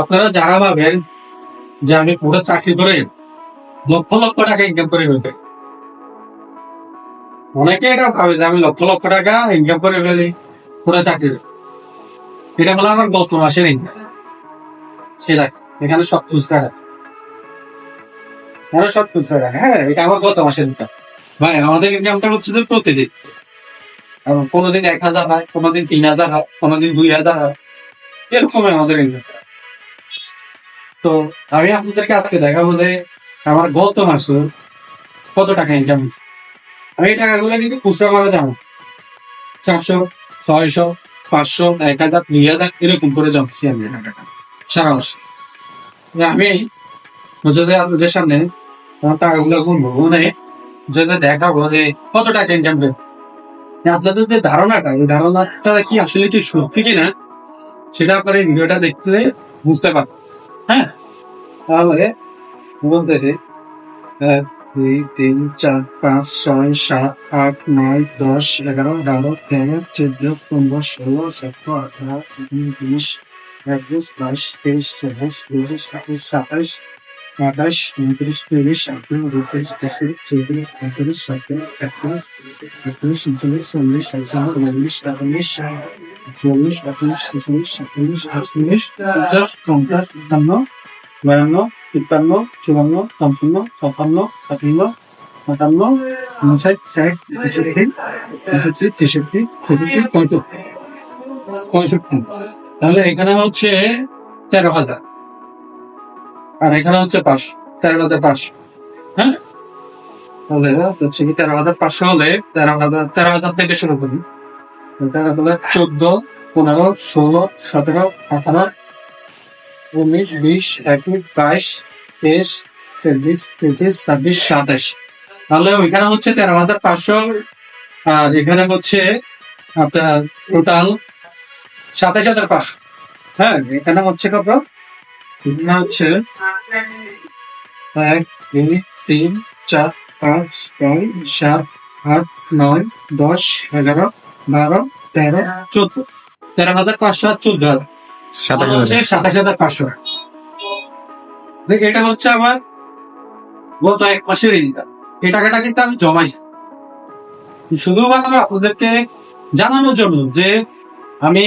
আপনারা যারা ভাবেন যে আমি পুরো চাকরি করে লক্ষ লক্ষ টাকা ইনকাম করে ফেলতে অনেকে এটা ভাবে যে আমি লক্ষ লক্ষ টাকা ইনকাম করে ফেলি, পুরো চাকরি এটা হলো আমার গত মাসের ইনকাম সেটা এখানে সব খুচরা টাকা। এখানে সব খুচরা টাকা। হ্যাঁ এটা আমার গত মাসের ইনকাম ভাই, আমাদের ইনকামটা হচ্ছে যে প্রতিদিন। কোনোদিন এক হাজার হয়, কোনোদিন তিন হাজার হয়, কোনোদিন দুই হাজার হয়। এরকমই আমাদের ইনকাম তো আমি আপনাদেরকে আজকে দেখাবো যে আমার গত মাসে কত টাকা ইনকাম হয়েছে? আমি এই টাকাগুলো কিন্তু খুচরা ভাবে জানো চারশো, ছয়শো, পাঁচশো, এক হাজার, দুই হাজার এরকম করে জমছি আমি টাকাটা সারা মাসে। আমি যদি আপনাদের সামনে আমার টাকাগুলো গুনবো, গুনে যদি দেখাবো যে কত টাকা ইনকাম করে আপনাদের যে ধারণাটা এই ধারণাটা কি আসলে কি সত্যি কিনা, সেটা আপনার এই ভিডিওটা দেখতে বুঝতে পারবেন। হ্যাঁ? তাহলে বলতেছে এক, দুই, তিন, চার, পাঁচ, ছয়, সাত, আট, নয়, দশ, এগারো, বারো, তেরো, চোদ্দ, পনেরো, ষোলো, সতেরো, আঠারো, উনিশ একুশ বাইশ, তেইশ, চব্বিশ, পঁচিশ, ছাব্বিশ সাতাশ আঠাশ উনত্রিশ, তিরিশ একত্রিশ বত্রিশ তেত্রিশ, চৌত্রিশ, পঁয়ত্রিশ সাতত্রিশ একত্রিশ একত্রিশ, উনচল্লিশ, চল্লিশ একচল্লিশ উনচল্লিশ তেতাল্লিশ চল্লিশ, পঁয়তাল্লিশ, ছেচল্লিশ, সাতচল্লিশ, আটচল্লিশ, পঞ্চাশ পঞ্চাশ একান্ন বায়ান্ন, তিপ্পান্ন, চুয়ান্ন, পঞ্চান্ন, ছাপ্পান্ন আটান্ন আটান্ন উনষাট ষাট তেষট্টি, ছেষট্টি, পঁয়ষট্টি পঁয়ষট্টি। তাহলে এখানে হচ্ছে তেরো হাজার। আর এখানে হচ্ছে পাঁচশো, তেরো হাজার পাঁচশো। হ্যাঁ? তাহলে হচ্ছে কি তেরো হাজার পাঁচশো হলে তেরো হাজার তেরো হাজার থেকে শুরু করি। চোদ্দ, পনেরো, ষোলো, সতেরো, আঠারো, উনিশ, বিশ একুশ বাইশ, তেইশ চব্বিশ পঁচিশ ছাব্বিশ, সাতাশ। তাহলে ওইখানে হচ্ছে তেরো হাজার পাঁচশো, আর এখানে হচ্ছে আপনার টোটাল সাতাশ হাজার পাঁচশো। হ্যাঁ এখানে হচ্ছে কত? এখানে হচ্ছে এক, দুই, তিন, চার, পাঁচ, ছয়, সাত, আট, নয়, দশ, এগারো বারো তেরো চোদ্দ। তেরো হাজার পাঁচশো আর চোদ্দ হাজার। সাতাশ হাজার। পাঁচশো দেখ, এটা হচ্ছে আমার গত এক মাসের ইনকাম এই টাকাটা কিন্তু আমি জমাইছি। শুধুমাত্র আপনাদেরকে জানানোর জন্য যে আমি